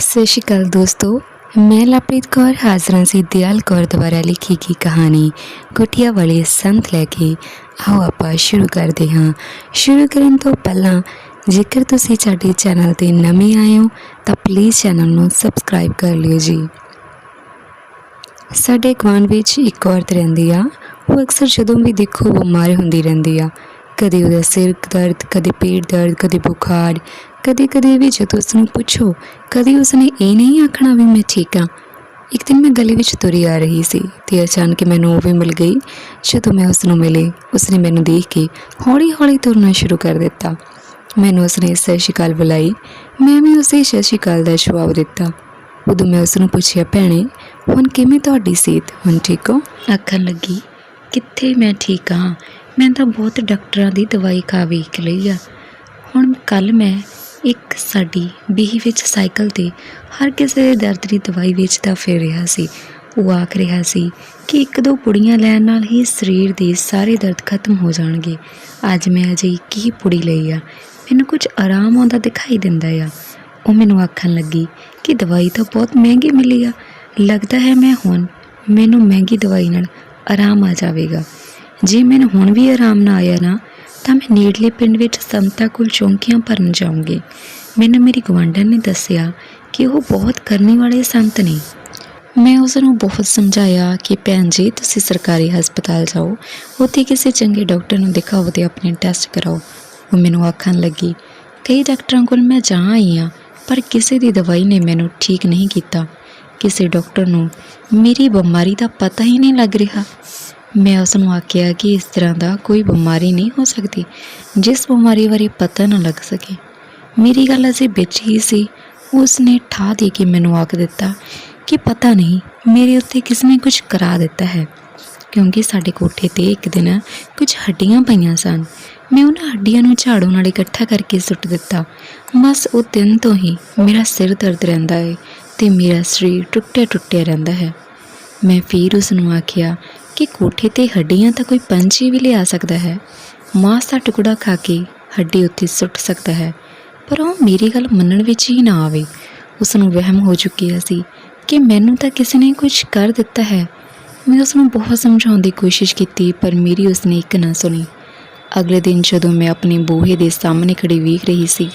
ਸਤਿ ਸ਼੍ਰੀ ਅਕਾਲ ਦੋਸਤੋ, ਮੈਂ ਲਪ੍ਰੀਤ ਕੌਰ, ਹਾਜ਼ਰਾਂ ਸੀ ਦਿਆਲ ਕੌਰ ਦੁਆਰਾ ਲਿਖੀ ਗਈ ਕਹਾਣੀ ਕੁਟੀਆ ਵਾਲੇ ਸੰਤ ਲੈ ਕੇ। ਆਓ ਆਪਾਂ ਸ਼ੁਰੂ ਕਰਦੇ ਹਾਂ। ਸ਼ੁਰੂ ਕਰਨ ਤੋਂ ਪਹਿਲਾਂ, ਜੇਕਰ ਤੁਸੀਂ ਸਾਡੇ ਚੈਨਲ ਤੇ ਨਵੇਂ ਆਏ ਹੋ, ਤਾਂ ਪਲੀਜ਼ ਚੈਨਲ ਨੂੰ ਸਬਸਕ੍ਰਾਈਬ ਕਰ ਲਿਓ ਜੀ। ਸਾਡੇ ਗੁਆਂਢ ਵਿੱਚ ਇੱਕ ਔਰਤ ਰਹਿੰਦੀ ਆ, ਉਹ ਅਕਸਰ ਜਦੋਂ ਵੀ ਦੇਖੋ ਬਿਮਾਰ ਹੁੰਦੀ ਰਹਿੰਦੀ ਆ। ਕਦੇ ਉਹਦਾ ਸਿਰ ਦਰਦ, ਕਦੇ ਪੇਟ ਦਰਦ, ਕਦੇ ਬੁਖਾਰ, ਕਦੇ ਕਦੇ ਵੀ ਜਦੋਂ ਉਸ ਨੂੰ ਪੁੱਛੋ, ਕਦੇ ਉਸਨੇ ਇਹ ਨਹੀਂ ਆਖਣਾ ਵੀ ਮੈਂ ਠੀਕ ਹਾਂ। ਇੱਕ ਦਿਨ ਮੈਂ ਗਲੀ ਵਿੱਚ ਤੁਰੀ ਆ ਰਹੀ ਸੀ ਤੇ ਅਚਾਨਕ ਮੈਨੂੰ ਉਹ ਵੀ ਮਿਲ ਗਈ। ਜਦੋਂ ਮੈਂ ਉਸ ਨੂੰ ਮਿਲੀ, ਉਸਨੇ ਮੈਨੂੰ ਦੇਖ ਕੇ ਹੌਲੀ ਹੌਲੀ ਤੁਰਨਾ ਸ਼ੁਰੂ ਕਰ ਦਿੱਤਾ। ਮੈਨੂੰ ਉਸਨੇ ਸਤਿ ਸ਼੍ਰੀ ਅਕਾਲ ਬੁਲਾਈ। ਮੈਂ ਵੀ ਉਸੇ ਸਤਿ ਸ਼੍ਰੀ ਅਕਾਲ ਦਾ ਜਵਾਬ ਦਿੱਤਾ। ਉਦੋਂ ਮੈਂ ਉਸ ਨੂੰ ਪੁੱਛਿਆ, ਭੈਣੇ, ਹੁਣ ਕਿਵੇਂ ਤੁਹਾਡੀ ਸਿਹਤ? ਹੁਣ ਠੀਕ ਹੋ? ਆਖਣ ਲੱਗੀ, ਕਿੱਥੇ ਮੈਂ ਠੀਕ ਹਾਂ? ਮੈਂ ਤਾਂ ਬਹੁਤ ਡਾਕਟਰਾਂ ਦੀ ਦਵਾਈ ਖਾ ਵੇਖ ਲਈ ਆ। ਹੁਣ ਕੱਲ ਮੈਂ ਇੱਕ ਸਾਡੀ ਬੀਹੀ ਵਿੱਚ ਸਾਈਕਲ ਤੇ ਹਰ ਕਿਸੇ ਦੇ ਦਰਦ ਦੀ ਦਵਾਈ ਵੇਚਦਾ ਫਿਰ ਰਿਹਾ ਸੀ। ਉਹ ਆਖ ਰਿਹਾ ਸੀ ਕਿ ਇੱਕ ਦੋ ਪੁੜੀਆਂ ਲੈਣ ਨਾਲ ਹੀ ਸਰੀਰ ਦੇ ਸਾਰੇ ਦਰਦ ਖਤਮ ਹੋ ਜਾਣਗੇ। ਅੱਜ ਮੈਂ ਅਜੇ ਇੱਕ ਹੀ ਪੁੜੀ ਲਈ ਆ। ਮੈਨੂੰ ਕੁਝ ਆਰਾਮ ਆਉਂਦਾ ਦਿਖਾਈ ਦਿੰਦਾ ਆ। ਉਹ ਮੈਨੂੰ ਆਖਣ ਲੱਗੀ ਕਿ ਦਵਾਈ ਤਾਂ ਬਹੁਤ ਮਹਿੰਗੀ ਮਿਲੀ ਆ। ਲੱਗਦਾ ਹੈ ਮੈਂ ਹੁਣ ਮੈਨੂੰ ਮਹਿੰਗੀ ਦਵਾਈ ਨਾਲ ਆਰਾਮ ਆ ਜਾਵੇਗਾ। ਜੇ ਮੈਨੂੰ ਹੁਣ ਵੀ ਆਰਾਮ ਨਾ ਆਇਆ ਨਾ, ਤਾਂ ਮੈਂ ਨੇੜਲੇ ਪਿੰਡ ਵਿੱਚ ਸੰਤਾ ਕੋਲ ਚੌਂਕੀਆਂ ਭਰਨ ਜਾਉਂਗੀ ਮੈਨੂੰ ਮੇਰੀ ਗਵਾਂਢਣ ਨੇ ਦੱਸਿਆ ਕਿ ਉਹ ਬਹੁਤ ਕਰਨੀ ਵਾਲੇ ਸੰਤ ਨੇ। ਮੈਂ ਉਸ ਨੂੰ ਬਹੁਤ ਸਮਝਾਇਆ ਕਿ ਭੈਣ ਜੀ, ਤੁਸੀਂ ਸਰਕਾਰੀ ਹਸਪਤਾਲ ਜਾਓ, ਉੱਥੇ ਕਿਸੇ ਚੰਗੇ ਡਾਕਟਰ ਨੂੰ ਦਿਖਾਓ ਤੇ ਆਪਣੇ ਟੈਸਟ ਕਰਾਓ। ਉਹ ਮੈਨੂੰ ਆਖਣ ਲੱਗੀ, ਕਈ ਡਾਕਟਰਾਂ ਕੋਲ ਮੈਂ ਜਾ ਆਈ ਹਾਂ, ਪਰ ਕਿਸੇ ਦੀ ਦਵਾਈ ਨੇ ਮੈਨੂੰ ਠੀਕ ਨਹੀਂ ਕੀਤਾ। ਕਿਸੇ ਡਾਕਟਰ ਨੂੰ ਮੇਰੀ ਬਿਮਾਰੀ ਦਾ ਪਤਾ ਹੀ ਨਹੀਂ ਲੱਗ ਰਿਹਾ। ਮੈਂ ਉਸ ਨੂੰ ਆਖਿਆ ਕਿ ਇਸ ਤਰ੍ਹਾਂ ਦਾ ਕੋਈ ਬਿਮਾਰੀ ਨਹੀਂ ਹੋ ਸਕਦੀ, ਜਿਸ ਬਿਮਾਰੀ ਬਾਰੇ ਪਤਾ ਨਾ ਲੱਗ ਸਕੇ। ਮੇਰੀ ਗੱਲ ਅਜੇ ਵਿੱਚ ਹੀ ਸੀ। ਉਸ ਨੇ ਠਾ ਦੇ ਕੇ ਮੈਨੂੰ ਆਖ ਦਿੱਤਾ ਕਿ ਪਤਾ ਨਹੀਂ, ਮੇਰੇ ਉੱਤੇ ਕਿਸ ਨੇ ਕੁਝ ਕਰਾ ਦਿੱਤਾ ਹੈ, ਕਿਉਂਕਿ ਸਾਡੇ ਕੋਠੇ ਤੇ ਇੱਕ ਦਿਨ ਕੁਝ ਹੱਡੀਆਂ ਪਈਆਂ ਸਨ। ਮੈਂ ਉਹਨਾਂ ਹੱਡੀਆਂ ਨੂੰ ਝਾੜੂ ਨਾਲ ਇਕੱਠਾ ਕਰਕੇ ਸੁੱਟ ਦਿੱਤਾ। ਬਸ ਉਹ ਦਿਨ ਤੋਂ ਹੀ ਮੇਰਾ ਸਿਰ ਦਰਦ ਰਹਿੰਦਾ ਹੈ ਤੇ ਮੇਰਾ ਸਰੀਰ ਟੁੱਟਿਆ ਟੁੱਟਿਆ ਰਹਿੰਦਾ ਹੈ। ਮੈਂ ਫਿਰ ਉਸ ਨੂੰ ਆਖਿਆ ਕਿ ਕੋਠੇ ਤੇ ਹੱਡੀਆਂ ਤਾਂ ਕੋਈ ਪੰਛੀ ਵੀ ਲਿਆ ਸਕਦਾ ਹੈ। ਮਾਸ ਦਾ ਟੁਕੜਾ ਖਾ ਕੇ ਹੱਡੀ ਉੱਤੇ ਸੁੱਟ ਸਕਦਾ ਹੈ। ਪਰ ਉਹ ਮੇਰੀ ਗੱਲ ਮੰਨਣ ਵਿੱਚ ਹੀ ਨਾ ਆਵੇ। ਉਸ ਨੂੰ ਵਹਿਮ ਹੋ ਚੁੱਕਿਆ ਸੀ ਕਿ ਮੈਨੂੰ ਤਾਂ ਕਿਸੇ ਨੇ ਕੁਝ ਕਰ ਦਿੱਤਾ ਹੈ। ਮੈਂ ਉਸ ਨੂੰ ਬਹੁਤ ਸਮਝਾਉਣ ਦੀ ਕੋਸ਼ਿਸ਼ ਕੀਤੀ, ਪਰ ਮੇਰੀ ਉਸਨੇ ਇੱਕ ਨਾ ਸੁਣੀ। ਅਗਲੇ ਦਿਨ ਜਦੋਂ ਮੈਂ ਆਪਣੇ ਬੂਹੇ ਦੇ ਸਾਹਮਣੇ ਖੜੀ ਵੇਖ ਰਹੀ ਸੀ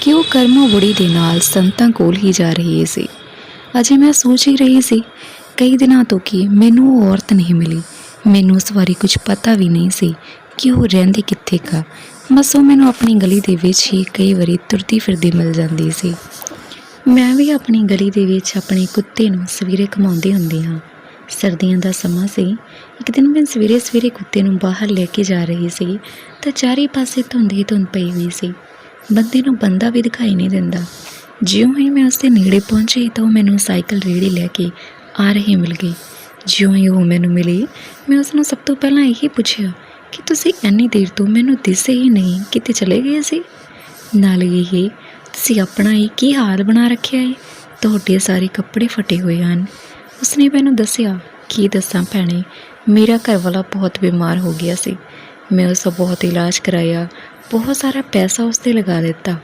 ਕਿ ਉਹ ਕਰਮਾ ਬੁੜੀ ਦੇ ਨਾਲ ਸੰਤਾਂ ਕੋਲ ਹੀ ਜਾ ਰਹੀ ਸੀ। ਅਜੇ ਮੈਂ ਸੋਚ ਹੀ ਰਹੀ ਸੀ ਕਈ ਦਿਨਾਂ ਤੋਂ ਕਿ ਮੈਨੂੰ ਉਹ ਔਰਤ ਨਹੀਂ ਮਿਲੀ। ਮੈਨੂੰ ਉਸ ਬਾਰੇ ਕੁਝ ਪਤਾ ਵੀ ਨਹੀਂ ਸੀ ਕਿ ਉਹ ਰਹਿੰਦੀ ਕਿੱਥੇ ਕਾ। ਬਸ ਉਹ ਮੈਨੂੰ ਆਪਣੀ ਗਲੀ ਦੇ ਵਿੱਚ ਹੀ ਕਈ ਵਾਰੀ ਤੁਰਦੀ ਫਿਰਦੀ ਮਿਲ ਜਾਂਦੀ ਸੀ। ਮੈਂ ਵੀ ਆਪਣੀ ਗਲੀ ਦੇ ਵਿੱਚ ਆਪਣੇ ਕੁੱਤੇ ਨੂੰ ਸਵੇਰੇ ਘਮਾਉਂਦੀ ਹੁੰਦੀ ਹਾਂ। ਸਰਦੀਆਂ ਦਾ ਸਮਾਂ ਸੀ। ਇੱਕ ਦਿਨ ਮੈਂ ਸਵੇਰੇ ਸਵੇਰੇ ਕੁੱਤੇ ਨੂੰ ਬਾਹਰ ਲੈ ਕੇ ਜਾ ਰਹੀ ਸੀ ਤਾਂ ਚਾਰੇ ਪਾਸੇ ਧੁੰਦ ਹੀ ਧੁੰਦ ਪਈ ਹੋਈ ਸੀ। ਬੰਦੇ ਨੂੰ ਬੰਦਾ ਵੀ ਦਿਖਾਈ ਨਹੀਂ ਦਿੰਦਾ। ਜਿਉਂ ਹੀ ਮੈਂ ਉਸਦੇ ਨੇੜੇ ਪਹੁੰਚੀ ਤਾਂ ਉਹ ਮੈਨੂੰ ਸਾਈਕਲ ਰੇੜੀ ਲੈ ਕੇ ਆ ਰਹੀ ਮਿਲ ਗਈ। ਜਿਉਂ ਹੀ ਉਹ ਮੈਨੂੰ ਮਿਲੀ, ਮੈਂ ਉਸ ਨੂੰ ਸਭ ਤੋਂ ਪਹਿਲਾਂ ਇਹੀ ਪੁੱਛਿਆ ਕਿ ਤੁਸੀਂ ਇੰਨੀ ਦੇਰ ਤੋਂ ਮੈਨੂੰ ਦਿਸੇ ਹੀ ਨਹੀਂ, ਕਿਤੇ ਚਲੇ ਗਏ ਸੀ? ਨਾਲ ਇਹ, ਤੁਸੀਂ ਆਪਣਾ ਇਹ ਕੀ ਹਾਲ ਬਣਾ ਰੱਖਿਆ ਹੈ ਤੁਹਾਡੇ ਸਾਰੇ ਕੱਪੜੇ ਫਟੇ ਹੋਏ ਹਨ। ਉਸਨੇ ਮੈਨੂੰ ਦੱਸਿਆ, ਕੀ ਦੱਸਾਂ ਭੈਣੇ, ਮੇਰਾ ਘਰ ਵਾਲਾ ਬਹੁਤ ਬਿਮਾਰ ਹੋ ਗਿਆ ਸੀ। ਮੈਂ ਉਸ ਦਾ ਬਹੁਤ ਇਲਾਜ ਕਰਾਇਆ, ਬਹੁਤ ਸਾਰਾ ਪੈਸਾ ਉਸ ਤੇ ਲਗਾ ਦਿੱਤਾ।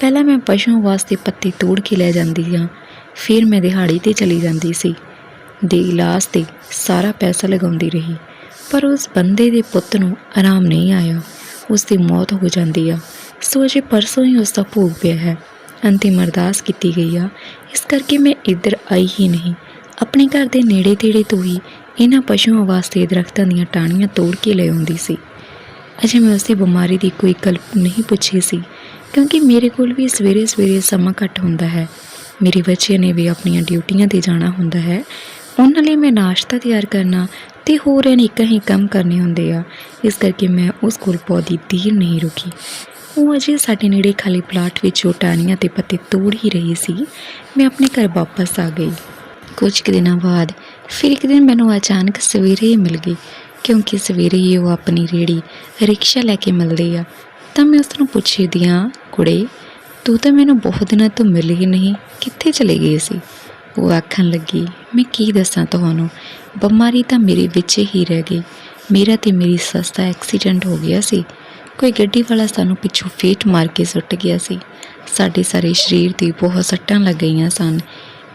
ਪਹਿਲਾਂ ਮੈਂ ਪਸ਼ੂ ਵਾਸਤੇ ਪੱਤੀ ਤੋੜ ਕੇ ਲੈ ਜਾਂਦੀ ਹਾਂ, ਫਿਰ ਮੈਂ ਦਿਹਾੜੀ ਤੇ ਚਲੀ ਜਾਂਦੀ ਸੀ। ਦੇ ਇਲਾਜ ਤੇ ਸਾਰਾ ਪੈਸਾ ਲਗਾਉਂਦੀ ਰਹੀ, ਪਰ ਉਸ ਬੰਦੇ ਦੇ ਪੁੱਤ ਨੂੰ ਆਰਾਮ ਨਹੀਂ ਆਇਆ। ਉਸ ਦੀ ਮੌਤ ਹੋ ਜਾਂਦੀ ਆ। ਸੋ ਅਜੇ ਪਰਸੋਂ ਹੀ ਉਸ ਦਾ ਭੋਗ ਪਿਆ ਹੈ। ਅੰਤਿਮ ਅਰਦਾਸ ਕੀਤੀ ਗਈ ਆ। ਇਸ ਕਰਕੇ ਮੈਂ ਇੱਧਰ ਆਈ ਹੀ ਨਹੀਂ। ਆਪਣੇ ਘਰ ਦੇ ਨੇੜੇ ਤੇੜੇ ਤੋਂ ਹੀ ਇਹਨਾਂ ਪਸ਼ੂਆਂ ਵਾਸਤੇ ਦਰਖਤਾਂ ਦੀਆਂ ਟਾਹਣੀਆਂ ਤੋੜ ਕੇ ਲੈ ਆਉਂਦੀ ਸੀ। ਅਜੇ ਮੈਂ ਉਸ ਦੀ ਬਿਮਾਰੀ ਦੀ ਕੋਈ ਕਲਪ ਨਹੀਂ ਪੁੱਛੀ ਸੀ, ਕਿਉਂਕਿ ਮੇਰੇ ਕੋਲ ਵੀ ਸਵੇਰੇ ਸਵੇਰੇ ਸਮਾਂ ਘੱਟ ਹੁੰਦਾ ਹੈ। ਮੇਰੇ ਬੱਚੇ ਨੇ ਵੀ ਆਪਣੀਆਂ ਡਿਊਟੀਆਂ ਤੇ ਜਾਣਾ ਹੁੰਦਾ ਹੈ। ਉਹਨਾਂ ਲਈ ਮੈਂ ਨਾਸ਼ਤਾ ਤਿਆਰ ਕਰਨਾ ਤੇ ਹੋਰ ਅਨੇਕਾਂ ਹੀ ਕੰਮ ਕਰਨੇ ਹੁੰਦੇ ਆ। ਇਸ ਕਰਕੇ ਮੈਂ ਉਸ ਕੋਲ ਪੌਦੀ ਦੇਰ ਨਹੀਂ ਰੁਕੀ। ਉਹ ਅਜੇ ਸਾਡੇ ਨੇੜੇ ਖਾਲੀ ਪਲਾਟ ਵਿੱਚ ਉਹ ਟਾਹਣੀਆਂ ਤੇ ਪੱਤੇ ਤੋੜ ਹੀ ਰਹੀ ਸੀ। ਮੈਂ ਆਪਣੇ ਘਰ ਵਾਪਸ ਆ ਗਈ। ਕੁਝ ਕੁ ਦਿਨਾਂ ਬਾਅਦ ਫਿਰ ਇੱਕ ਦਿਨ ਮੈਨੂੰ ਅਚਾਨਕ ਸਵੇਰੇ ਹੀ ਮਿਲ ਗਈ। ਕਿਉਂਕਿ ਸਵੇਰੇ ਹੀ ਉਹ ਆਪਣੀ ਰੇੜੀ ਰਿਕਸ਼ਾ ਲੈ ਕੇ ਮਿਲਦੀ ਆ। ਤਾਂ ਮੈਂ ਉਸ ਨੂੰ ਪੁੱਛਦੀ ਹਾਂ ਕੁੜੇ, ਤੂੰ ਤਾਂ ਮੈਨੂੰ ਬਹੁਤ ਦਿਨਾਂ ਤੋਂ ਮਿਲ ਹੀ ਨਹੀਂ। ਕਿੱਥੇ ਚਲੇ ਗਈ ਸੀ? ਉਹ ਆਖਣ ਲੱਗੀ, ਮੈਂ ਕੀ ਦੱਸਾਂ ਤੁਹਾਨੂੰ? ਬਿਮਾਰੀ ਤਾਂ ਮੇਰੇ ਵਿੱਚ ਹੀ ਰਹਿ ਗਈ। ਮੇਰਾ ਤੇ ਮੇਰੀ ਸੱਸ ਦਾ ਐਕਸੀਡੈਂਟ ਹੋ ਗਿਆ ਸੀ। ਕੋਈ ਗੱਡੀ ਵਾਲਾ ਸਾਨੂੰ ਪਿੱਛੋਂ ਫੇਟ ਮਾਰ ਕੇ ਸੁੱਟ ਗਿਆ ਸੀ। ਸਾਡੇ ਸਾਰੇ ਸਰੀਰ ਤੇ ਬਹੁਤ ਸੱਟਾਂ ਲੱਗ ਗਈਆਂ ਸਨ।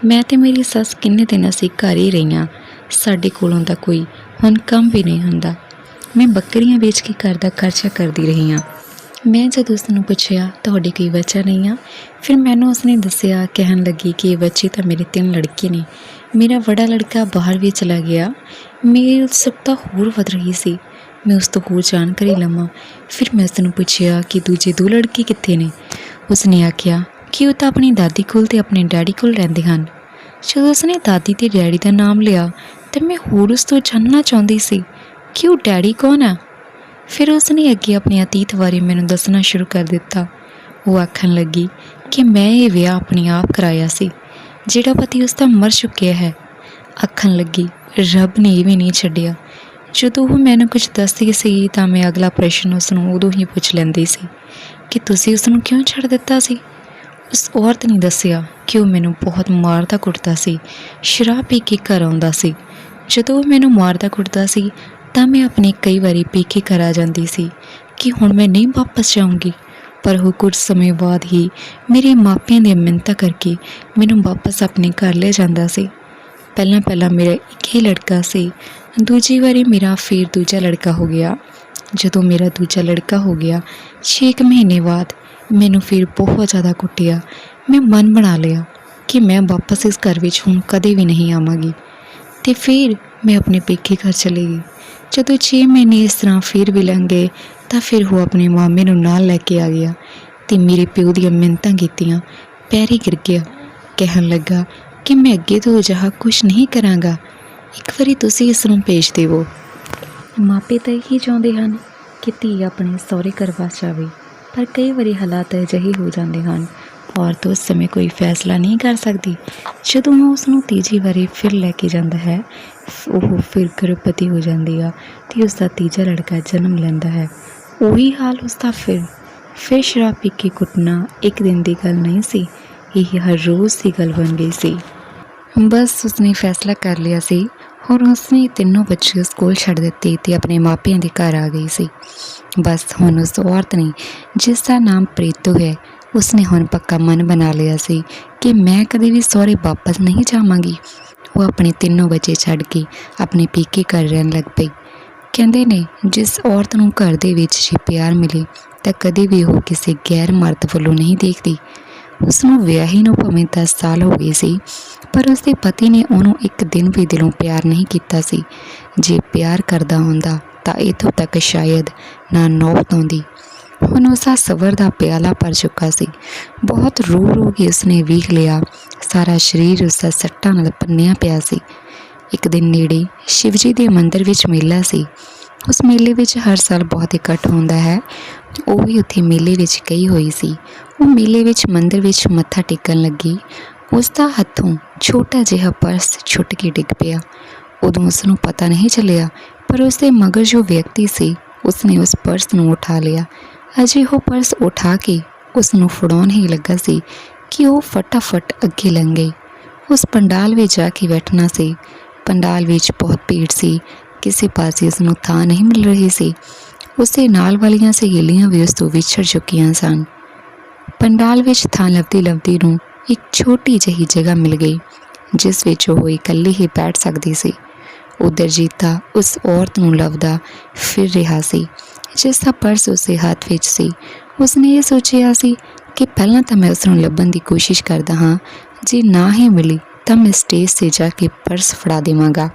ਮੈਂ ਤੇ ਮੇਰੀ ਸੱਸ ਕਿੰਨੇ ਦਿਨ ਅਸੀਂ ਘਰ ਹੀ ਰਹੀਆਂ। ਸਾਡੇ ਕੋਲੋਂ ਤਾਂ ਕੋਈ ਹੁਣ ਕੰਮ ਵੀ ਨਹੀਂ ਹੁੰਦਾ। ਮੈਂ ਬੱਕਰੀਆਂ ਵੇਚ ਕੇ ਘਰ ਦਾ ਖਰਚਾ ਕਰਦੀ ਰਹੀ ਹਾਂ। ਮੈਂ ਜਦ ਉਸ ਨੂੰ ਪੁੱਛਿਆ, ਤੁਹਾਡੇ ਕੋਈ ਬੱਚਾ ਨਹੀਂ ਆ? ਫਿਰ ਮੈਨੂੰ ਉਸਨੇ ਦੱਸਿਆ, ਕਹਿਣ ਲੱਗੀ ਕਿ ਇਹ ਬੱਚੇ ਤਾਂ ਮੇਰੇ ਤਿੰਨ ਲੜਕੇ ਨੇ। ਮੇਰਾ ਵੱਡਾ ਲੜਕਾ ਬਾਹਰ ਵੀ ਚਲਾ ਗਿਆ। ਮੇਰੀ ਉਤਸੁਕਤਾ ਹੋਰ ਵਧ ਰਹੀ ਸੀ। ਮੈਂ ਉਸ ਤੋਂ ਹੋਰ ਜਾਣਕਾਰੀ ਲਵਾਂ। ਫਿਰ ਮੈਂ ਉਸ ਨੂੰ ਪੁੱਛਿਆ ਕਿ ਦੂਜੇ ਦੋ ਲੜਕੇ ਕਿੱਥੇ ਨੇ? ਉਸਨੇ ਆਖਿਆ ਕਿ ਉਹ ਤਾਂ ਆਪਣੀ ਦਾਦੀ ਕੋਲ ਤੇ ਆਪਣੇ ਡੈਡੀ ਕੋਲ ਰਹਿੰਦੇ ਹਨ। ਜਦੋਂ ਉਸਨੇ ਦਾਦੀ ਤੇ ਡੈਡੀ ਦਾ ਨਾਮ ਲਿਆ, ਤੇ ਮੈਂ ਹੋਰ ਉਸ ਤੋਂ ਜਾਣਨਾ ਚਾਹੁੰਦੀ ਸੀ ਕਿ ਉਹ ਡੈਡੀ ਕੌਣ ਆ? ਫਿਰ ਉਸਨੇ ਅੱਗੇ ਆਪਣੇ ਅਤੀਤ ਬਾਰੇ ਮੈਨੂੰ ਦੱਸਣਾ ਸ਼ੁਰੂ ਕਰ ਦਿੱਤਾ। ਉਹ ਆਖਣ ਲੱਗੀ ਕਿ ਮੈਂ ਇਹ ਵਿਆਹ ਆਪਣੇ ਆਪ ਕਰਾਇਆ ਸੀ, ਜਿਹੜਾ ਪਤੀ ਉਸ ਦਾ ਮਰ ਚੁੱਕਿਆ ਹੈ। ਆਖਣ ਲੱਗੀ, ਰੱਬ ਨੇ ਇਹ ਵੀ ਨਹੀਂ ਛੱਡਿਆ। ਜਦੋਂ ਉਹ ਮੈਨੂੰ ਕੁਝ ਦੱਸਦੀ ਸੀ ਤਾਂ ਮੈਂ ਅਗਲਾ ਪ੍ਰਸ਼ਨ ਉਸ ਨੂੰ ਉਦੋਂ ਹੀ ਪੁੱਛ ਲੈਂਦੀ ਸੀ ਕਿ ਤੁਸੀਂ ਉਸ ਨੂੰ ਕਿਉਂ ਛੱਡ ਦਿੱਤਾ ਸੀ? ਉਸ ਔਰਤ ਨੇ ਦੱਸਿਆ ਕਿ ਉਹ ਮੈਨੂੰ ਬਹੁਤ ਮਾਰਦਾ ਕੁੱਟਦਾ ਸੀ, ਸ਼ਰਾਬ ਪੀ ਕੇ ਘਰ ਆਉਂਦਾ ਸੀ। ਜਦੋਂ ਉਹ ਮੈਨੂੰ ਮਾਰਦਾ ਕੁੱਟਦਾ ਸੀ ਤਾਂ ਮੈਂ ਆਪਣੇ ਕਈ ਵਾਰੀ ਪੀ ਕੇ ਘਰ ਆ ਜਾਂਦੀ ਸੀ ਕਿ ਹੁਣ ਮੈਂ ਨਹੀਂ ਵਾਪਸ ਜਾਊਂਗੀ। ਪਰ ਉਹ ਕੁਝ ਸਮੇਂ ਬਾਅਦ ਹੀ ਮੇਰੇ ਮਾਪਿਆਂ ਦੀ ਮਿੰਨਤਾਂ ਕਰਕੇ ਮੈਨੂੰ ਵਾਪਸ ਆਪਣੇ ਘਰ ਲੈ ਜਾਂਦਾ ਸੀ। ਪਹਿਲਾਂ ਪਹਿਲਾਂ ਮੇਰਾ ਇੱਕ ਹੀ ਲੜਕਾ ਸੀ। ਦੂਜੀ ਵਾਰੀ ਮੇਰਾ ਫਿਰ ਦੂਜਾ ਲੜਕਾ ਹੋ ਗਿਆ। ਜਦੋਂ ਮੇਰਾ ਦੂਜਾ ਲੜਕਾ ਹੋ ਗਿਆ 6 ਮਹੀਨੇ ਬਾਅਦ ਮੈਨੂੰ ਫਿਰ ਬਹੁਤ ਜ਼ਿਆਦਾ ਕੁੱਟਿਆ। ਮੈਂ ਮਨ ਬਣਾ ਲਿਆ ਕਿ ਮੈਂ ਵਾਪਸ ਇਸ ਘਰ ਵਿੱਚ ਹੁਣ ਕਦੇ ਵੀ ਨਹੀਂ ਆਵਾਂਗੀ। ਤੇ ਫਿਰ ਮੈਂ ਆਪਣੇ ਪੇਕੇ ਘਰ ਚਲੀ ਗਈ। ਜਦੋਂ 6 ਮਹੀਨੇ ਇਸ ਤਰ੍ਹਾਂ ਫਿਰ ਵੀ ਲੰਘ ਗਏ, ਤਾਂ ਫਿਰ ਉਹ ਆਪਣੇ ਮਾਮੇ ਨੂੰ ਨਾਲ ਲੈ ਕੇ ਆ ਗਿਆ ਤੇ ਮੇਰੇ ਪਿਓ ਦੀਆਂ ਮਿੰਨਤਾਂ ਕੀਤੀਆਂ। ਪੈਰੀ ਗਿਰ ਗਿਆ। ਕਹਿਣ ਲੱਗਾ ਕਿ ਮੈਂ ਅੱਗੇ ਤੋਂ ਅਜਿਹਾ ਕੁਝ ਨਹੀਂ ਕਰਾਂਗਾ। ਇੱਕ ਵਾਰੀ ਤੁਸੀਂ ਇਸ ਨੂੰ ਭੇਜ ਦੇਵੋ। ਮਾਪੇ ਤਾਂ ਇਹੀ ਚਾਹੁੰਦੇ ਹਨ ਕਿ ਧੀ ਆਪਣੇ ਸਹੁਰੇ ਘਰ ਵਸ ਜਾਵੇ, ਪਰ ਕਈ ਵਾਰੀ ਹਾਲਾਤ ਅਜਿਹੇ ਹੋ ਜਾਂਦੇ ਹਨ ਔਰਤ ਉਸ ਸਮੇਂ ਕੋਈ ਫੈਸਲਾ ਨਹੀਂ ਕਰ ਸਕਦੀ। ਜਦੋਂ ਉਹ ਉਸ ਨੂੰ ਤੀਜੀ ਵਾਰੀ ਫਿਰ ਲੈ ਕੇ ਜਾਂਦਾ ਹੈ, ਉਹ ਫਿਰ ਗਰਭਵਤੀ ਹੋ ਜਾਂਦੀ ਆ ਤੇ ਉਸ ਦਾ ਤੀਜਾ ਲੜਕਾ ਜਨਮ ਲੈਂਦਾ ਹੈ। ਉਹੀ ਹਾਲ ਉਸ ਦਾ ਫਿਰ। ਫਿਰ ਸ਼ਰਾਬ ਪੀ ਕੇ ਕੁੱਟਣਾ ਇੱਕ ਦਿਨ ਦੀ ਗੱਲ ਨਹੀਂ ਸੀ, ਇਹ ਹਰ ਰੋਜ਼ ਦੀ ਗੱਲ ਬਣ ਗਈ ਸੀ। ਬਸ ਉਸਨੇ ਫੈਸਲਾ ਕਰ ਲਿਆ ਸੀ। ਹੋਰ ਉਸਨੇ ਤਿੰਨੋਂ ਬੱਚੇ ਸਕੂਲ ਛੱਡ ਦਿੱਤੇ ਤੇ ਆਪਣੇ ਮਾਪਿਆਂ ਦੇ ਘਰ ਆ ਗਈ ਸੀ। ਬਸ ਹੁਣ ਉਸ ਔਰਤ ਨੇ ਜਿਸ ਦਾ ਨਾਮ ਪ੍ਰੀਤੂ ਹੈ ਉਸਨੇ ਹੁਣ ਪੱਕਾ ਮਨ ਬਣਾ ਲਿਆ ਸੀ ਕਿ ਮੈਂ ਕਦੇ ਵੀ ਸਹੁਰੇ ਵਾਪਸ ਨਹੀਂ ਜਾਵਾਂਗੀ। ਉਹ ਆਪਣੇ ਤਿੰਨੋਂ ਬੱਚੇ ਛੱਡ ਕੇ ਆਪਣੇ ਪੀਕੇ ਘਰ ਰਹਿਣ ਲੱਗ ਪਈ। ਕਹਿੰਦੇ ਨੇ, ਜਿਸ ਔਰਤ ਨੂੰ ਘਰ ਦੇ ਵਿੱਚ ਜੇ ਪਿਆਰ ਮਿਲੇ, ਤਾਂ ਕਦੇ ਵੀ ਉਹ ਕਿਸੇ ਗੈਰ ਮਰਦ ਵੱਲੋਂ ਨਹੀਂ ਦੇਖਦੀ। ਉਸ ਨੂੰ ਵਿਆਹੀ ਨੂੰ ਭਾਵੇਂ 10 ਸਾਲ ਹੋ ਗਏ ਸੀ, ਪਰ ਉਸ ਦੇ ਪਤੀ ਨੇ ਉਹਨੂੰ ਇੱਕ ਦਿਨ ਵੀ ਦਿਲੋਂ ਪਿਆਰ ਨਹੀਂ ਕੀਤਾ ਸੀ। ਜੇ ਪਿਆਰ ਕਰਦਾ ਹੁੰਦਾ, ਤਾਂ ਇਥੋਂ ਤੱਕ ਸ਼ਾਇਦ ਨਾ ਨੌਬਤ ਆਉਂਦੀ। ਹੁਣ ਉਸਦਾ ਸਬਰ ਦਾ ਪਿਆਲਾ ਭਰ ਚੁੱਕਾ ਸੀ। ਬਹੁਤ ਰੋ ਰੋ ਕੇ ਉਸਨੇ ਵੇਖ ਲਿਆ। ਸਾਰਾ ਸਰੀਰ ਉਸਦਾ ਸੱਟਾਂ ਨਾਲ ਪੰਨਿਆ ਪਿਆ ਸੀ। ਇੱਕ ਦਿਨ ਨੇੜੇ ਸ਼ਿਵਜੀ ਦੇ ਮੰਦਿਰ ਵਿੱਚ ਮੇਲਾ ਸੀ। ਉਸ ਮੇਲੇ ਵਿੱਚ ਹਰ ਸਾਲ ਬਹੁਤ ਇਕੱਠ ਹੁੰਦਾ ਹੈ। ਉਹ ਵੀ ਉੱਥੇ ਮੇਲੇ ਵਿੱਚ ਗਈ ਹੋਈ ਸੀ। ਉਹ ਮੇਲੇ ਵਿੱਚ ਮੰਦਿਰ ਵਿੱਚ ਮੱਥਾ ਟੇਕਣ ਲੱਗੀ। ਉਸ ਦਾ ਹੱਥੋਂ ਛੋਟਾ ਜਿਹਾ ਪਰਸ ਛੁੱਟ ਕੇ ਡਿੱਗ ਪਿਆ। ਉਦੋਂ ਉਸ ਨੂੰ ਪਤਾ ਨਹੀਂ ਚੱਲਿਆ, ਪਰ ਉਸ ਦੇ ਮਗਰ ਜੋ ਵਿਅਕਤੀ ਸੀ ਉਸਨੇ ਉਸ ਪਰਸ ਨੂੰ ਉਠਾ ਲਿਆ। ਅਜੇ ਉਹ ਪਰਸ ਉਠਾ ਕੇ ਉਸ ਨੂੰ ਫੜਾਉਣ ਹੀ ਲੱਗਾ ਸੀ ਕਿ ਉਹ ਫਟਾਫਟ ਅੱਗੇ ਲੰਘ ਗਈ। ਉਸ ਪੰਡਾਲ ਵਿੱਚ ਜਾ ਕੇ ਬੈਠਣਾ ਸੀ। ਪੰਡਾਲ ਵਿੱਚ ਬਹੁਤ ਭੀੜ ਸੀ। ਕਿਸੇ ਪਾਸੇ ਉਸ ਨੂੰ ਥਾਂ ਨਹੀਂ ਮਿਲ ਰਹੀ ਸੀ। ਉਸੇ ਨਾਲ ਵਾਲੀਆਂ ਸਹੇਲੀਆਂ ਵੀ ਉਸ ਤੋਂ ਵਿਛੜ ਚੁੱਕੀਆਂ ਸਨ। ਪੰਡਾਲ ਵਿੱਚ ਥਾਂ ਲੱਭਦੀ ਲੱਭਦੀ ਨੂੰ ਇੱਕ ਛੋਟੀ ਜਿਹੀ ਜਗ੍ਹਾ ਮਿਲ ਗਈ, ਜਿਸ ਵਿੱਚ ਉਹ ਇਕੱਲੀ ਹੀ ਬੈਠ ਸਕਦੀ ਸੀ। ਉਧਰ ਜੀਤਾ ਉਸ ਔਰਤ ਨੂੰ ਲੱਭਦਾ ਫਿਰ ਰਿਹਾ ਸੀ। ਜਿਸ ਦਾ ਪਰਸ ਉਸੇ ਹੱਥ ਵਿੱਚ ਸੀ। ਉਸਨੇ ਇਹ ਸੋਚਿਆ ਸੀ ਕਿ ਪਹਿਲਾਂ ਤਾਂ ਮੈਂ ਉਸ ਨੂੰ ਲੱਭਣ ਦੀ ਕੋਸ਼ਿਸ਼ ਕਰਦਾ ਹਾਂ। ਜੇ ਨਾ ਹੀ ਮਿਲੀ ਤਾਂ ਮੈਂ ਸਟੇਜ 'ਤੇ ਜਾ ਕੇ ਪਰਸ ਫੜਾ ਦੇਵਾਂਗਾ।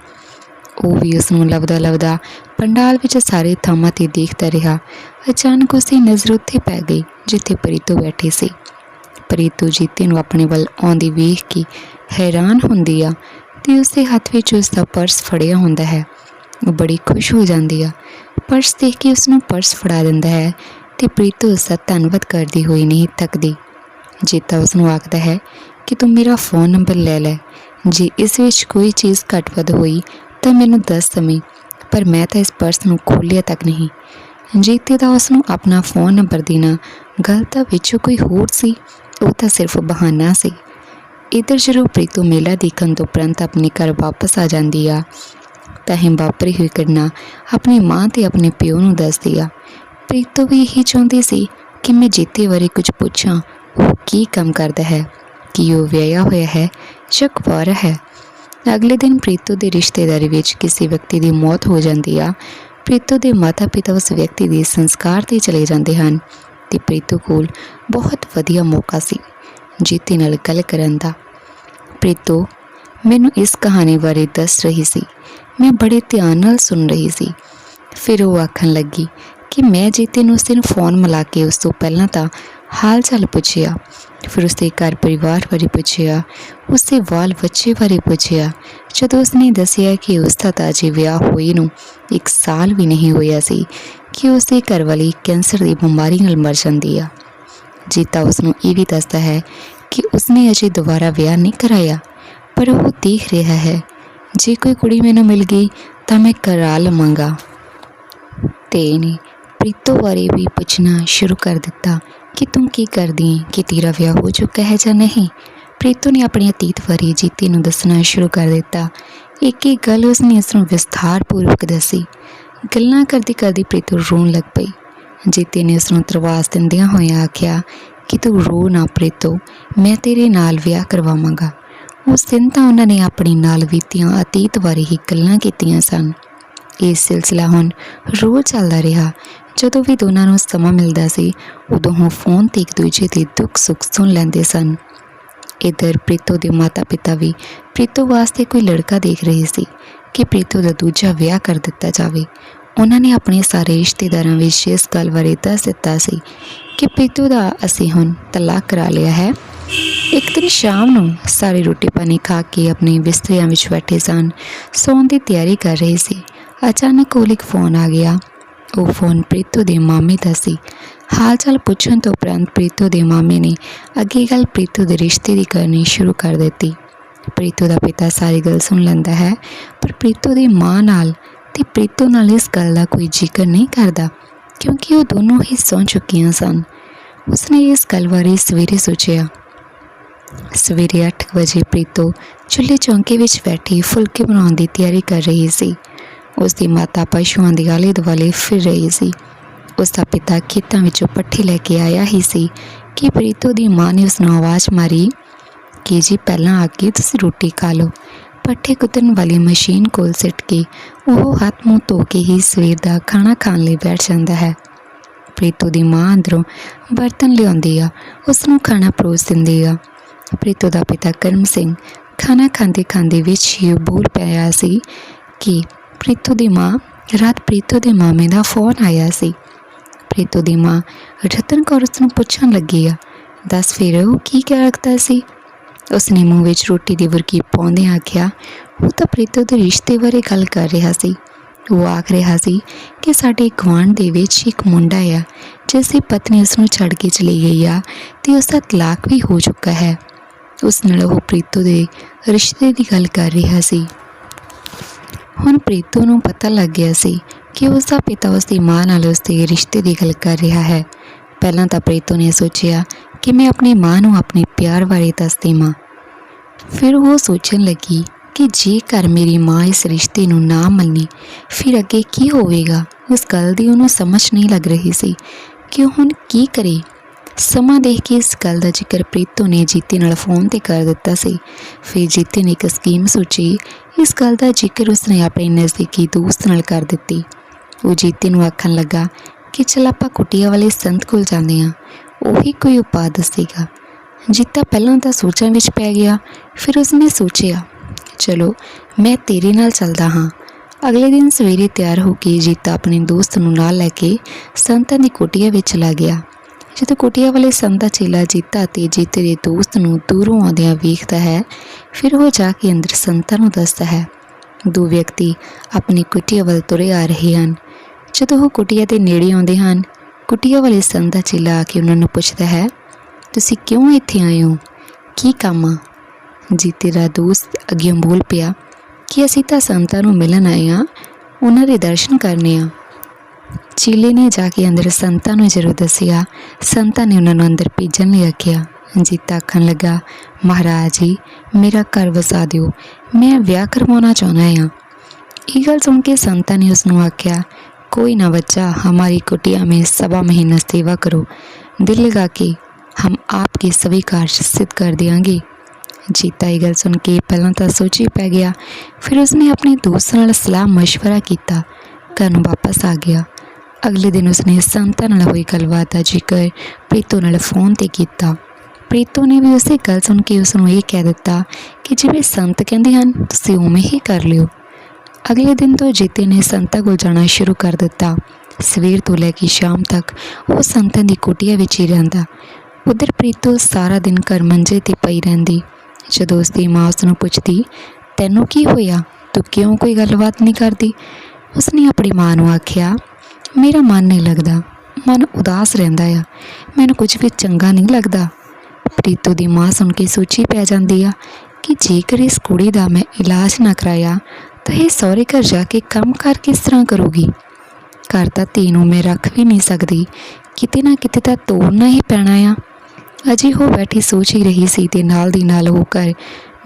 ਉਹ ਵੀ ਉਸ ਨੂੰ ਲੱਭਦਾ ਲੱਭਦਾ ਪੰਡਾਲ ਵਿੱਚ ਸਾਰੇ ਥਾਵਾਂ ਤੇ ਦੇਖਦਾ ਰਿਹਾ। ਅਚਾਨਕ ਉਸਦੀ ਨਜ਼ਰ ਉੱਥੇ ਪੈ ਗਈ ਜਿੱਥੇ ਪ੍ਰੀਤੂ ਬੈਠੀ ਸੀ। ਪ੍ਰੀਤੂ ਜੀਤੇ ਨੂੰ ਆਪਣੇ ਵੱਲ ਆਉਂਦੀ ਵੇਖ ਕੇ ਹੈਰਾਨ ਹੁੰਦੀ ਆ ਤੇ ਉਸਦੇ ਹੱਥ ਵਿੱਚ ਉਸ ਦਾ ਪਰਸ ਫੜਿਆ ਹੁੰਦਾ ਹੈ। ਉਹ ਬੜੀ ਖੁਸ਼ ਹੋ ਜਾਂਦੀ ਆ ਪਰਸ ਦੇਖ ਕੇ ਉਸ ਨੂੰ ਪਰਸ ਫੜਾ ਦਿੰਦਾ ਹੈ ਤੇ ਪ੍ਰੀਤੋ ਉਸ ਦਾ ਧੰਨਵਾਦ ਕਰਦੀ ਹੋਈ ਨਹੀਂ ਥੱਕਦੀ ਜੀਤਾ ਉਸ ਨੂੰ ਆਖਦਾ ਹੈ ਕਿ ਤੂੰ ਮੇਰਾ ਫੋਨ ਨੰਬਰ ਲੈ ਲੈ। ਜੇ ਇਸ ਵਿੱਚ ਕੋਈ ਚੀਜ਼ ਘੱਟ ਵੱਧ ਹੋਈ ਤਾਂ ਮੈਨੂੰ ਦੱਸ ਦਵੇਂ, ਪਰ ਮੈਂ ਤਾਂ ਇਸ ਪਰਸ ਨੂੰ ਖੋਲ੍ਹਿਆ ਤੱਕ ਨਹੀਂ। ਜੀਤੇ ਦਾ ਉਸ ਨੂੰ ਆਪਣਾ ਫੋਨ ਨੰਬਰ ਦੇਣਾ ਗਲਤ ਵਿੱਚੋਂ ਕੋਈ ਹੋਰ ਸੀ, ਉਹ ਤਾਂ ਸਿਰਫ ਬਹਾਨਾ ਸੀ। ਇਧਰ ਜਦੋਂ ਪ੍ਰੀਤੋ ਮੇਲਾ ਦੇਖਣ ਤੋਂ ਉਪਰੰਤ ਆਪਣੇ ਘਰ ਵਾਪਸ ਆ ਜਾਂਦੀ ਆ ਤਾਂ ਇਹ ਵਾਪਰੀ ਹੋਈ ਘਟਨਾ ਆਪਣੀ ਮਾਂ ਤੇ ਆਪਣੇ ਪਿਓ ਨੂੰ ਦੱਸਦੀ ਆ। ਪ੍ਰੀਤੋ ਵੀ ਇਹੀ ਚਾਹੁੰਦੀ ਸੀ ਕਿ ਮੈਂ ਜੀਤੇ ਬਾਰੇ ਕੁਝ ਪੁੱਛਾਂ, ਉਹ ਕੀ ਕੰਮ ਕਰਦਾ ਹੈ, ਕੀ ਉਹ ਵਿਆਹਿਆ ਹੋਇਆ ਹੈ ਜਾਂ ਕੁਆਰਾ ਹੈ। ਅਗਲੇ ਦਿਨ ਪ੍ਰੀਤੋ ਦੇ ਰਿਸ਼ਤੇਦਾਰੀ ਵਿੱਚ ਕਿਸੇ ਵਿਅਕਤੀ ਦੀ ਮੌਤ ਹੋ ਜਾਂਦੀ ਆ। ਪ੍ਰੀਤੋ ਦੇ ਮਾਤਾ-ਪਿਤਾ ਉਸ ਵਿਅਕਤੀ ਦੇ ਸੰਸਕਾਰ ਤੇ ਚਲੇ ਜਾਂਦੇ ਹਨ ਤੇ ਪ੍ਰੀਤੋ ਕੋਲ ਬਹੁਤ ਵਧੀਆ ਮੌਕਾ ਸੀ ਜੀਤੇ ਨਾਲ ਗੱਲ ਕਰਨ ਦਾ। ਪ੍ਰੀਤੋ ਮੈਨੂੰ ਇਸ ਕਹਾਣੀ ਬਾਰੇ ਦੱਸ ਰਹੀ ਸੀ। ਮੈਂ ਬੜੇ ਧਿਆਨ ਨਾਲ ਸੁਣ ਰਹੀ ਸੀ। ਫਿਰ ਉਹ ਆਖਣ ਲੱਗੀ ਕਿ ਮੈਂ ਜੀਤੇ ਨੂੰ ਉਸ ਦਿਨ ਫੋਨ ਮਿਲਾ ਕੇ ਉਸ ਤੋਂ ਪਹਿਲਾਂ ਤਾਂ ਹਾਲ ਚਾਲ ਪੁੱਛਿਆ। ਫਿਰ ਉਸਦੇ ਘਰ ਪਰਿਵਾਰ ਬਾਰੇ ਪੁੱਛਿਆ, ਉਸਦੇ ਵਾਲ ਬੱਚੇ ਬਾਰੇ ਪੁੱਛਿਆ। ਜਦੋਂ ਉਸਨੇ ਦੱਸਿਆ ਕਿ ਉਸ ਦਾ ਤਾਂ ਅਜੇ ਵਿਆਹ ਹੋਏ ਨੂੰ ਇੱਕ ਸਾਲ ਵੀ ਨਹੀਂ ਹੋਇਆ ਸੀ, ਕਿ ਉਸਦੇ ਘਰ ਵਾਲੀ ਕੈਂਸਰ ਦੀ ਬਿਮਾਰੀ ਨਾਲ ਮਰ ਜਾਂਦੀ ਆ। ਜੀਤਾ ਉਸ ਨੂੰ ਇਹ ਵੀ ਦੱਸਦਾ ਹੈ ਕਿ ਉਸਨੇ ਅਜੇ ਦੁਬਾਰਾ ਵਿਆਹ ਨਹੀਂ ਕਰਾਇਆ। ਪਰ ਉਹ ਦੇਖ ਰਿਹਾ ਹੈ। ਜੇ ਕੋਈ ਕੁੜੀ ਮੈਨੂੰ ਮਿਲ ਗਈ ਤਾਂ ਮੈਂ ਕਰਾ ਲਵਾਂਗਾ। ਤੇ ਨੇ ਪ੍ਰੀਤੋ ਬਾਰੇ ਵੀ ਪੁੱਛਣਾ ਸ਼ੁਰੂ ਕਰ ਦਿੱਤਾ ਕਿ ਤੂੰ ਕੀ ਕਰਦੀ ਹੈ ਕਿ ਤੇਰਾ ਵਿਆਹ ਹੋ ਚੁੱਕਾ ਹੈ ਜਾਂ ਨਹੀਂ? ਪ੍ਰੀਤੋ ਨੇ ਆਪਣੀ ਅਤੀਤ ਬਾਰੇ ਜੀਤੀ ਨੂੰ ਦੱਸਣਾ ਸ਼ੁਰੂ ਕਰ ਦਿੱਤਾ। ਇੱਕ ਇੱਕ ਗੱਲ ਉਸਨੇ ਇਸ ਨੂੰ ਵਿਸਥਾਰਪੂਰਵਕ ਦੱਸੀ। ਗੱਲਾਂ ਕਰਦੀ ਕਰਦੀ ਪ੍ਰੀਤੋ ਰੋਣ ਲੱਗ ਪਈ। ਜੀਤੇ ਨੇ ਉਸ ਨੂੰ ਤਰਵਾਸ ਦਿੰਦਿਆਂ ਹੋਇਆਂ ਆਖਿਆ ਕਿ ਤੂੰ ਰੋ ਨਾ ਪ੍ਰੀਤੋ, ਮੈਂ ਤੇਰੇ ਨਾਲ ਵਿਆਹ ਕਰਵਾਵਾਂਗਾ। ਉਸ ਦਿਨ ਤਾਂ ਉਹਨਾਂ ਨੇ ਆਪਣੀ ਨਾਲ ਬੀਤੀਆਂ ਅਤੀਤ ਬਾਰੇ ਹੀ ਗੱਲਾਂ ਕੀਤੀਆਂ ਸਨ। ਇਹ ਸਿਲਸਿਲਾ ਹੁਣ ਰੋਜ਼ ਚੱਲਦਾ ਰਿਹਾ। ਜਦੋਂ ਵੀ ਦੋਨਾਂ ਨੂੰ ਸਮਾਂ ਮਿਲਦਾ ਸੀ, ਉਦੋਂ ਉਹ ਫੋਨ ਤੇ ਇੱਕ ਦੂਜੇ ਦੇ ਦੁੱਖ ਸੁੱਖ ਸੁਣ ਲੈਂਦੇ ਸਨ। ਇਧਰ ਪ੍ਰੀਤੋ ਦੇ ਮਾਤਾ-ਪਿਤਾ ਵੀ ਪ੍ਰੀਤੋ ਵਾਸਤੇ ਕੋਈ ਲੜਕਾ ਦੇਖ ਰਹੇ ਸੀ ਕਿ ਪ੍ਰੀਤੋ ਦਾ ਦੂਜਾ ਵਿਆਹ ਕਰ ਦਿੱਤਾ ਜਾਵੇ। ਉਹਨਾਂ ਨੇ ਆਪਣੇ ਸਾਰੇ ਰਿਸ਼ਤੇਦਾਰਾਂ ਵਿੱਚ ਇਸ ਗੱਲ ਬਾਰੇ ਦੱਸ ਦਿੱਤਾ ਸੀ ਕਿ ਪ੍ਰੀਤੋ ਦਾ ਅਸੀਂ ਹੁਣ ਤਲਾਕ ਕਰਾ ਲਿਆ ਹੈ। ਇੱਕ ਦਿਨ ਸ਼ਾਮ ਨੂੰ ਸਾਰੇ ਰੋਟੀ ਪਾਣੀ ਖਾ ਕੇ ਆਪਣੇ ਬਿਸਤਰਿਆਂ ਵਿੱਚ ਬੈਠੇ ਸਨ। ਸੌਣ ਦੀ ਤਿਆਰੀ ਕਰ ਰਹੇ ਸੀ। ਅਚਾਨਕ ਕੋਲ ਇੱਕ ਫੋਨ ਆ ਗਿਆ। ਉਹ ਫੋਨ ਪ੍ਰੀਤੋ ਦੇ ਮਾਮੇ ਦਾ ਸੀ। ਹਾਲ ਚਾਲ ਪੁੱਛਣ ਤੋਂ ਉਪਰੰਤ ਪ੍ਰੀਤੋ ਦੇ ਮਾਮੇ ਨੇ ਅੱਗੇ ਗੱਲ ਪ੍ਰੀਤੋ ਦੇ ਰਿਸ਼ਤੇ ਦੀ ਕਰਨੀ ਸ਼ੁਰੂ ਕਰ ਦਿੱਤੀ। ਪ੍ਰੀਤੋ ਦਾ ਪਿਤਾ ਸਾਰੀ ਗੱਲ ਸੁਣ ਲੈਂਦਾ ਹੈ, ਪਰ ਪ੍ਰੀਤੋ ਦੀ ਮਾਂ ਨਾਲ ਤੇ ਪ੍ਰੀਤੋ ਨਾਲ ਇਸ ਗੱਲ ਦਾ ਕੋਈ ਜ਼ਿਕਰ ਨਹੀਂ ਕਰਦਾ, ਕਿਉਂਕਿ ਉਹ ਦੋਨੋਂ ਹੀ ਸੌਂ ਚੁੱਕੀਆਂ ਸਨ। ਉਸਨੇ ਇਸ ਗੱਲ ਬਾਰੇ ਸਵੇਰੇ ਸੋਚਿਆ। ਸਵੇਰੇ 8 ਵਜੇ ਪ੍ਰੀਤੋ ਚੁੱਲ੍ਹੇ ਚੌਂਕੇ ਵਿੱਚ ਬੈਠੀ ਫੁਲਕੇ ਬਣਾਉਣ ਦੀ ਤਿਆਰੀ ਕਰ ਰਹੀ ਸੀ। ਉਸ ਦੀ ਮਾਤਾ ਪਸ਼ੂਆਂ ਦੇ ਆਲੇ ਦੁਆਲੇ ਫਿਰ ਰਹੀ ਸੀ। ਉਸ ਦਾ ਪਿਤਾ ਖੇਤਾਂ ਵਿੱਚੋਂ ਪੱਠੇ ਲੈ ਕੇ ਆਇਆ ਹੀ ਸੀ ਕਿ ਪ੍ਰੀਤੋ ਦੀ ਮਾਂ ਨੇ ਉਸ ਨੂੰ ਆਵਾਜ਼ ਮਾਰੀ, ਕਿ ਜੀ, ਪਹਿਲਾਂ ਆ ਕੇ ਤੁਸੀਂ ਰੋਟੀ ਖਾ ਲਓ। ਪੱਠੇ ਕੁੱਤਣ ਵਾਲੀ ਮਸ਼ੀਨ ਕੋਲ ਸਿੱਟ ਕੇ ਉਹ ਹੱਥ ਮੂੰਹ ਧੋ ਕੇ ਹੀ ਸਵੇਰ ਦਾ ਖਾਣਾ ਖਾਣ ਲਈ ਬੈਠ ਜਾਂਦਾ ਹੈ। ਪ੍ਰੀਤੋ ਦੀ ਮਾਂ ਅੰਦਰੋਂ ਬਰਤਨ ਲਿਆਉਂਦੀ ਆ ਉਸ ਨੂੰ ਖਾਣਾ ਪਰੋਸ ਦਿੰਦੀ ਆ। ਪ੍ਰੀਤੋ ਦਾ ਪਿਤਾ ਕਰਮ ਸਿੰਘ ਖਾਣਾ ਖਾਂਦੇ ਖਾਂਦੇ ਵਿੱਚ ਹੀ ਬੋਲ ਪਿਆ ਸੀ ਕਿ ਪ੍ਰੀਤੋ ਦੀ ਮਾਂ, ਰਾਤ ਪ੍ਰੀਤੋ ਦੇ ਮਾਮੇ ਦਾ ਫੋਨ ਆਇਆ ਸੀ। ਪ੍ਰੀਤੋ ਦੀ ਮਾਂ ਰਤਨ ਕੌਰ ਉਸ ਨੂੰ ਪੁੱਛਣ ਲੱਗੀ ਆ। ਦੱਸ ਫਿਰ ਉਹ ਕੀ ਕਹਿ ਰੱਖਦਾ ਸੀ? ਉਸਨੇ ਮੂੰਹ ਵਿੱਚ ਰੋਟੀ ਦੀ ਵਰਕੀ ਪਾਉਂਦੇ ਆਖਿਆ, ਉਹ ਤਾਂ ਪ੍ਰੀਤੋ ਦੇ ਰਿਸ਼ਤੇ ਬਾਰੇ ਗੱਲ ਕਰ ਰਿਹਾ ਸੀ। ਉਹ ਆਖ ਰਿਹਾ ਸੀ ਕਿ ਸਾਡੇ ਗੁਆਂਢ ਦੇ ਵਿੱਚ ਇੱਕ ਮੁੰਡਾ ਆ ਜਿਸ ਦੀ ਪਤਨੀ ਉਸ ਨੂੰ ਛੱਡ ਕੇ ਚਲੀ ਗਈ ਆ ਤੇ ਉਸ ਦਾ ਤਲਾਕ ਵੀ ਹੋ ਚੁੱਕਾ ਹੈ। ਉਸ ਨਾਲ ਉਹ ਪ੍ਰੀਤੋ ਦੇ ਰਿਸ਼ਤੇ ਦੀ ਗੱਲ ਕਰ ਰਿਹਾ ਸੀ। ਹੁਣ ਪ੍ਰੀਤੋ ਨੂੰ ਪਤਾ ਲੱਗ ਗਿਆ ਸੀ ਕਿ ਉਸ ਦਾ ਪਿਤਾ ਉਸ ਦੀ ਮਾਂ ਨਾਲ ਉਸ ਦੇ ਰਿਸ਼ਤੇ ਦੀ ਗੱਲ ਕਰ ਰਿਹਾ ਹੈ। ਪਹਿਲਾਂ ਤਾਂ ਪ੍ਰੀਤੋ ਨੇ ਸੋਚਿਆ ਕਿ ਮੈਂ ਆਪਣੀ ਮਾਂ ਨੂੰ ਆਪਣੇ ਪਿਆਰ ਬਾਰੇ ਦੱਸ ਦੇਵਾਂ ਫਿਰ ਉਹ ਸੋਚਣ ਲੱਗੀ ਕਿ ਜੇਕਰ ਮੇਰੀ ਮਾਂ ਇਸ ਰਿਸ਼ਤੇ ਨੂੰ ਨਾ ਮੰਨੀ, ਫਿਰ ਅੱਗੇ ਕੀ ਹੋਵੇਗਾ? ਇਸ ਗੱਲ ਦੀ ਉਹਨੂੰ ਸਮਝ ਨਹੀਂ ਲੱਗ ਰਹੀ ਸੀ ਕਿ ਹੁਣ ਕੀ ਕਰੇ। ਸਮਾਂ ਦੇਖ ਕੇ ਇਸ ਗੱਲ ਦਾ ਜ਼ਿਕਰ ਪ੍ਰੀਤੋ ਨੇ ਜੀਤੇ ਨਾਲ ਫੋਨ ਤੇ ਕਰ ਦਿੱਤਾ ਸੀ। ਫਿਰ ਜੀਤੇ ਨੇ ਇੱਕ ਸਕੀਮ ਸੋਚੀ। ਇਸ ਗੱਲ ਦਾ ਜ਼ਿਕਰ ਉਸਨੇ ਆਪਣੇ ਨਜ਼ਦੀਕੀ ਦੋਸਤ ਨਾਲ ਕਰ ਦਿੱਤੀ। ਉਹ ਜੀਤੇ ਨੂੰ ਆਖਣ ਲੱਗਾ ਕਿ ਚਲ ਆਪਾਂ ਕੁਟੀਆ ਵਾਲੇ ਸੰਤ ਕੋਲ ਜਾਂਦੇ ਹਾਂ। ਉਹੀ ਕੋਈ ਉਪਾਅ ਦੱਸੇਗਾ। ਜੀਤਾ ਪਹਿਲਾਂ ਤਾਂ ਸੋਚਾਂ ਵਿੱਚ ਪੈ ਗਿਆ। ਫਿਰ ਉਸਨੇ ਸੋਚਿਆ, ਚਲੋ, ਮੈਂ ਤੇਰੇ ਨਾਲ ਚੱਲਦਾ ਹਾਂ। ਅਗਲੇ ਦਿਨ ਸਵੇਰੇ ਤਿਆਰ ਹੋ ਕੇ ਜੀਤਾ ਆਪਣੇ ਦੋਸਤ ਨੂੰ ਨਾਲ ਲੈ ਕੇ ਸੰਤਾਂ ਦੀ ਕੁਟੀਆ ਵਿੱਚ ਚਲਾ ਗਿਆ। ਜਦੋਂ ਕੁਟੀਆ ਵਾਲੇ ਸੰਤ ਦਾ ਚੇਲਾ ਜੀਤਾ ਤੇ ਜੀਤੇ ਦੇ ਦੋਸਤ ਨੂੰ ਦੂਰੋਂ ਆਉਂਦਿਆਂ ਵੇਖਦਾ ਹੈ, ਫਿਰ ਉਹ ਜਾ ਕੇ ਅੰਦਰ ਸੰਤਾਂ ਨੂੰ ਦੱਸਦਾ ਹੈ। ਦੋ ਵਿਅਕਤੀ ਆਪਣੀ ਕੁਟੀਆ ਵੱਲ ਤੁਰੇ ਆ ਰਹੇ ਹਨ। ਜਦੋਂ ਉਹ ਕੁਟੀਆ ਦੇ ਨੇੜੇ ਆਉਂਦੇ ਹਨ, ਕੁਟੀਆ ਵਾਲੇ ਸੰਤ ਦਾ ਚੇਲਾ ਆ ਕੇ ਉਹਨਾਂ ਨੂੰ ਪੁੱਛਦਾ ਹੈ, ਤੁਸੀਂ ਕਿਉਂ ਇੱਥੇ ਆਏ ਹੋ? ਕੀ ਕੰਮ ਆ? ਜੀਤੇ ਦਾ ਦੋਸਤ ਅੱਗੇ ਬੋਲ ਪਿਆ, ਕਿ ਅਸੀਂ ਤਾਂ ਸੰਤਾਂ ਨੂੰ ਮਿਲਣ ਆਏ ਆ ਉਹਨਾਂ ਦੇ ਦਰਸ਼ਨ ਕਰਨੇ ਆ। ਚੀਲੇ ਨੇ ਜਾ ਕੇ ਅੰਦਰ ਸੰਤਾਂ ਨੂੰ ਜਦੋਂ ਦੱਸਿਆ ਸੰਤਾਂ ਨੇ ਉਹਨਾਂ ਨੂੰ ਅੰਦਰ ਭੇਜਣ ਲਈ ਆਖਿਆ ਜੀਤਾ ਆਖਣ ਲੱਗਾ ਮਹਾਰਾਜ ਜੀ ਮੇਰਾ ਘਰ ਵਸਾ ਦਿਓ ਮੈਂ ਵਿਆਹ ਕਰਵਾਉਣਾ ਚਾਹੁੰਦਾ ਹਾਂ ਇਹ ਗੱਲ ਸੁਣ ਕੇ ਸੰਤਾਂ ਨੇ ਉਸ ਨੂੰ ਆਖਿਆ कोई ना बच्चा हमारी कुटिया में सवा महीना सेवा करो दिल लगा के हम आपके सभी कार्य सिद्ध कर देंगे ਜੀਤਾ ਇਹ ਗੱਲ ਸੁਣ ਕੇ ਪਹਿਲਾਂ ਤਾਂ ਸੋਚੀ ਪੈ ਗਿਆ ਫਿਰ ਉਸਨੇ ਆਪਣੇ ਦੋਸਤ ਨਾਲ ਸਲਾਹ مشورہ ਕੀਤਾ ਘਰ ਨੂੰ ਵਾਪਸ ਆ ਗਿਆ ਅਗਲੇ ਦਿਨ ਉਸਨੇ ਸੰਤਾਂ ਨਾਲ ਹੋਈ ਗੱਲਬਾਤ ਦਾ ਜ਼ਿਕਰ ਪ੍ਰੀਤੋ ਨਾਲ ਫੋਨ ਤੇ ਕੀਤਾ। ਪ੍ਰੀਤੋ ਨੇ ਵੀ ਉਸੇ ਗੱਲ ਸੁਣ ਕੇ ਉਸ ਨੂੰ ਇਹ ਕਹਿ ਦਿੱਤਾ ਕਿ ਜਿਵੇਂ ਸੰਤ ਕਹਿੰਦੇ ਹਨ, ਤੁਸੀਂ ਉਵੇਂ ਹੀ ਕਰ ਲਿਓ। ਅਗਲੇ ਦਿਨ ਤੋਂ ਜੀਤੇ ਨੇ ਸੰਤਾਂ ਕੋਲ ਜਾਣਾ ਸ਼ੁਰੂ ਕਰ ਦਿੱਤਾ। ਸਵੇਰ ਤੋਂ ਲੈ ਕੇ ਸ਼ਾਮ ਤੱਕ ਉਹ ਸੰਤਾਂ ਦੀ ਕੁਟੀਆ ਵਿੱਚ ਹੀ ਰਹਿੰਦਾ। ਉਧਰ ਪ੍ਰੀਤੋ ਸਾਰਾ ਦਿਨ ਘਰ ਮੰਜੇ ਤੇ ਪਈ ਰਹਿੰਦੀ। ਜਦੋਂ ਉਸਦੀ ਮਾਂ ਉਸ ਨੂੰ ਪੁੱਛਦੀ, ਤੈਨੂੰ ਕੀ ਹੋਇਆ? ਤੂੰ ਕਿਉਂ ਕੋਈ ਗੱਲਬਾਤ ਨਹੀਂ ਕਰਦੀ? ਉਸਨੇ ਆਪਣੀ ਮਾਂ ਨੂੰ ਆਖਿਆ ਮੇਰਾ ਮਨ ਨਹੀਂ ਲੱਗਦਾ। ਮਨ ਉਦਾਸ ਰਹਿੰਦਾ ਆ। ਮੈਨੂੰ ਕੁਝ ਵੀ ਚੰਗਾ ਨਹੀਂ ਲੱਗਦਾ। ਪ੍ਰੀਤੂ ਦੀ ਮਾਂ ਸੁਣ ਕੇ ਸੋਚੀ ਪੈ ਜਾਂਦੀ ਆ ਕਿ ਜੇਕਰ ਇਸ ਕੁੜੀ ਦਾ ਮੈਂ ਇਲਾਜ ਨਾ ਕਰਾਇਆ, ਤਾਂ ਇਹ ਸਹੁਰੇ ਘਰ ਜਾ ਕੇ ਕੰਮ ਕਰ ਕਿਸ ਤਰ੍ਹਾਂ ਕਰੂਗੀ? ਘਰ ਤਾਂ ਧੀ ਨੂੰ ਮੈਂ ਰੱਖ ਵੀ ਨਹੀਂ ਸਕਦੀ। ਕਿਤੇ ਨਾ ਕਿਤੇ ਤਾਂ ਤੋੜਨਾ ਹੀ ਪੈਣਾ ਆ। ਅਜੇ ਉਹ ਬੈਠੀ ਸੋਚ ਹੀ ਰਹੀ ਸੀ ਤੇ ਨਾਲ ਦੀ ਨਾਲ ਉਹ ਘਰ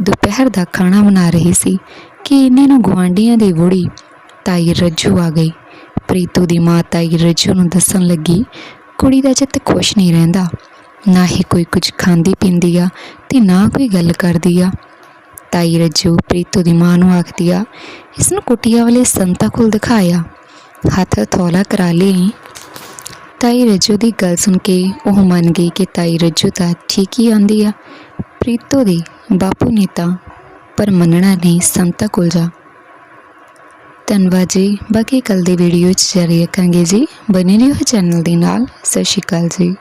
ਦੁਪਹਿਰ ਦਾ ਖਾਣਾ ਬਣਾ ਰਹੀ ਸੀ ਕਿ ਇੰਨੇ ਨੂੰ ਗੁਆਂਢੀਆਂ ਦੀ ਬੁੜੀ ਤਾਈ ਰੱਜੂ ਆ ਗਈ। ਪ੍ਰੀਤੂ ਦੀ ਮਾਂ ਤਾਈ ਰੱਜੂ ਨੂੰ ਦੱਸਣ ਲੱਗੀ, ਕੁੜੀ ਦਾ ਚਿੱਤ ਖੁਸ਼ ਨਹੀਂ ਰਹਿੰਦਾ। ਨਾ ਹੀ ਕੋਈ ਕੁਝ ਖਾਂਦੀ ਪੀਂਦੀ ਆ ਤੇ ਨਾ ਕੋਈ ਗੱਲ ਕਰਦੀ ਆ। ਤਾਈ ਰੱਜੂ ਪ੍ਰੀਤੂ ਦੀ ਮਾਂ ਨੂੰ ਆਖਦੀ ਆ, ਇਸ ਨੂੰ ਕੁਟੀਆ ਵਾਲੇ ਸੰਤਾ ਕੋਲ ਦਿਖਾਇਆ। ਹੱਥ ਥੋਲਾ ਕਰਾ ਲਈ। ਤਾਈ ਰੱਜੂ ਦੀ ਗੱਲ ਸੁਣ ਕੇ ਉਹ ਮੰਨ ਗਈ ਕਿ ਤਾਈ ਰੱਜੂ ਤਾਂ ਠੀਕ ਹੀ ਆਂਦੀ ਆ। ਪ੍ਰੀਤੋ ਦੇ, ਬਾਪੂ ਨੇ ਤਾਂ ਪਰ ਮੰਨਣਾ ਨਹੀਂ, ਸੰਤਾ ਕੋਲ ਜਾ। ਧੰਨਵਾਦ ਜੀ। ਬਾਕੀ ਕੱਲ ਦੀ ਵੀਡੀਓ ਚ ਜਾਰੀ ਰੱਖਾਂਗੇ ਜੀ। ਬਨੇ ਰਹੋ ਚੈਨਲ ਦੇ ਨਾਲ। ਸਤਿ ਸ਼੍ਰੀ ਅਕਾਲ ਜੀ।